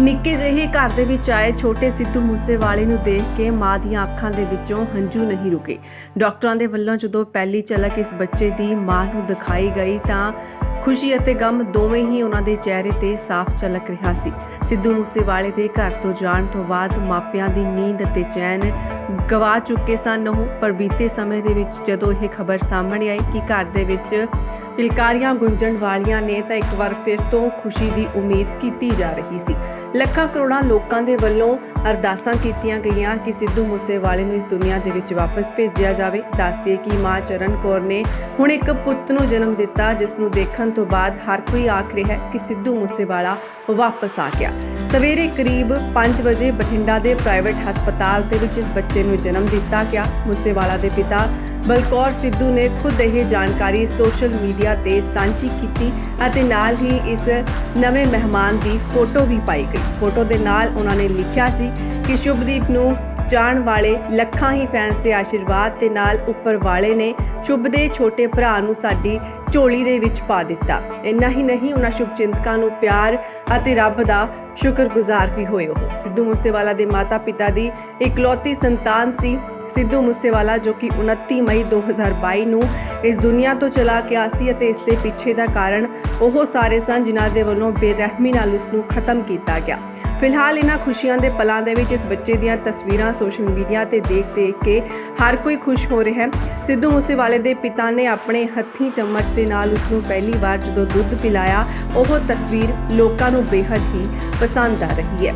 ਨਿੱਕੇ ਜਿਹੇ ਘਰ ਦੇ ਵਿੱਚ ਆਏ ਛੋਟੇ ਸਿੱਧੂ ਮੂਸੇਵਾਲੇ ਨੂੰ ਦੇਖ ਕੇ ਮਾਂ ਦੀਆਂ ਅੱਖਾਂ ਦੇ ਵਿੱਚੋਂ ਹੰਝੂ ਨਹੀਂ ਰੁਕੇ। ਡਾਕਟਰਾਂ ਦੇ ਵੱਲੋਂ ਜਦੋਂ ਪਹਿਲੀ ਝਲਕ ਇਸ ਬੱਚੇ ਦੀ ਮਾਂ ਨੂੰ ਦਿਖਾਈ ਗਈ ਤਾਂ ਖੁਸ਼ੀ ਅਤੇ ਗਮ ਦੋਵੇਂ ਹੀ ਉਹਨਾਂ ਦੇ ਚਿਹਰੇ ਤੇ ਸਾਫ਼ ਝਲਕ ਰਿਹਾ ਸੀ। ਸਿੱਧੂ ਮੂਸੇਵਾਲੇ ਦੇ ਘਰ ਤੋਂ ਜਾਣ ਤੋਂ ਬਾਅਦ ਮਾਪਿਆਂ ਦੀ ਨੀਂਦ ਅਤੇ ਚੈਨ ਗਵਾ ਚੁੱਕੇ ਸਨ ਉਹ, ਪਰ ਬੀਤੇ ਸਮੇਂ ਦੇ ਵਿੱਚ ਜਦੋਂ ਇਹ ਖਬਰ ਸਾਹਮਣੇ ਆਈ ਕਿ ਘਰ ਦੇ ਵਿੱਚ ਕਿਲਕਾਰੀਆਂ ਗੁੰਜਣ ਵਾਲੀਆਂ ਨੇ ਤਾਂ ਇੱਕ ਵਾਰ ਫਿਰ ਤੋਂ ਖੁਸ਼ੀ ਦੀ ਉਮੀਦ ਕੀਤੀ ਜਾ ਰਹੀ ਸੀ। ਲੱਖਾਂ ਕਰੋੜਾਂ ਲੋਕਾਂ ਦੇ ਵੱਲੋਂ ਅਰਦਾਸਾਂ ਕੀਤੀਆਂ ਗਈਆਂ ਕਿ ਸਿੱਧੂ ਮੂਸੇਵਾਲੇ ਨੂੰ ਇਸ ਦੁਨੀਆ ਦੇ ਵਿੱਚ ਵਾਪਸ ਭੇਜਿਆ ਜਾਵੇ। ਦੱਸਦੇ ਕਿ ਮਾਂ ਚਰਨ ਕੌਰ ਨੇ ਹੁਣ ਇੱਕ ਪੁੱਤ ਨੂੰ ਜਨਮ ਦਿੱਤਾ, ਜਿਸ ਨੂੰ ਦੇਖਣ ਤੋਂ ਬਾਅਦ ਹਰ ਕੋਈ ਆਖ ਰਿਹਾ ਹੈ ਕਿ ਸਿੱਧੂ ਮੂਸੇਵਾਲਾ ਵਾਪਸ ਆ ਗਿਆ। ਸਵੇਰੇ ਕਰੀਬ 5 ਵਜੇ ਬਠਿੰਡਾ ਦੇ ਪ੍ਰਾਈਵੇਟ ਹਸਪਤਾਲ ਦੇ ਵਿੱਚ ਇਸ ਬੱਚੇ ਨੂੰ ਜਨਮ ਦਿੱਤਾ ਗਿਆ। ਮੂਸੇਵਾਲਾ ਦੇ ਪਿਤਾ ਬਲਕੌਰ ਸਿੱਧੂ ਨੇ ਖੁਦ ਇਹ ਜਾਣਕਾਰੀ ਸੋਸ਼ਲ ਮੀਡੀਆ ਤੇ ਸਾਂਝੀ ਕੀਤੀ ਅਤੇ ਨਾਲ ਹੀ ਇਸ ਨਵੇਂ ਮਹਿਮਾਨ ਦੀ ਫੋਟੋ ਵੀ ਪਾਈ ਗਈ। ਫੋਟੋ ਦੇ ਨਾਲ ਉਹਨਾਂ ਨੇ ਲਿਖਿਆ ਸੀ ਕਿ ਸ਼ੁਭਦੀਪ ਨੂੰ ਜਾਣ ਵਾਲੇ ਲੱਖਾਂ ਹੀ ਫੈਨਸ ਦੇ ਆਸ਼ੀਰਵਾਦ ਤੇ ਨਾਲ ਉੱਪਰ ਵਾਲੇ ਨੇ ਸ਼ੁਭ ਦੇ ਛੋਟੇ ਭਰਾ ਨੂੰ ਸਾਡੀ ਝੋਲੀ ਦੇ ਵਿੱਚ ਪਾ ਦਿੱਤਾ। ਇੰਨਾ ਹੀ ਨਹੀਂ, ਉਹਨਾਂ ਸ਼ੁਭ ਚਿੰਤਕਾਂ ਨੂੰ ਪਿਆਰ ਅਤੇ ਰੱਬ ਦਾ ਸ਼ੁਕਰਗੁਜ਼ਾਰ ਵੀ ਹੋਏ ਉਹ। ਸਿੱਧੂ ਮੂਸੇਵਾਲਾ ਦੇ ਮਾਤਾ-ਪਿਤਾ ਦੀ ਇਕਲੌਤੀ ਸੰਤਾਨ ਸੀ ਸਿੱਧੂ ਮੂਸੇਵਾਲਾ ਜੋ ਕਿ 29 ਮਈ 2022 ਨੂੰ ਇਸ ਦੁਨੀਆ ਤੋਂ ਚਲਾ ਗਿਆ ਸੀ ਅਤੇ ਇਸ ਦੇ ਪਿੱਛੇ ਦਾ ਕਾਰਨ ਉਹ ਸਾਰੇ ਸਨ ਜਿਨ੍ਹਾਂ ਦੇ ਵੱਲੋਂ ਬੇਰਹਿਮੀ ਨਾਲ ਉਸ ਨੂੰ ਖਤਮ ਕੀਤਾ ਗਿਆ। ਫਿਲਹਾਲ ਇਹਨਾਂ ਖੁਸ਼ੀਆਂ ਦੇ ਪਲਾਂ ਦੇ ਵਿੱਚ ਇਸ ਬੱਚੇ ਦੀਆਂ ਤਸਵੀਰਾਂ ਸੋਸ਼ਲ ਮੀਡੀਆ ਤੇ ਦੇਖ-ਦੇਖ ਕੇ ਹਰ ਕੋਈ ਖੁਸ਼ ਹੋ ਰਿਹਾ ਹੈ। ਸਿੱਧੂ ਮੂਸੇਵਾਲੇ ਦੇ ਪਿਤਾ ਨੇ ਆਪਣੇ ਹੱਥੀਂ ਚਮਚ ਦੇ ਨਾਲ ਉਸ ਨੂੰ ਪਹਿਲੀ ਵਾਰ ਜਦੋਂ ਦੁੱਧ ਪਿਲਾਇਆ, ਉਹ ਤਸਵੀਰ ਲੋਕਾਂ ਨੂੰ ਬੇਹੱਦ ਹੀ ਪਸੰਦ ਆ ਰਹੀ ਹੈ।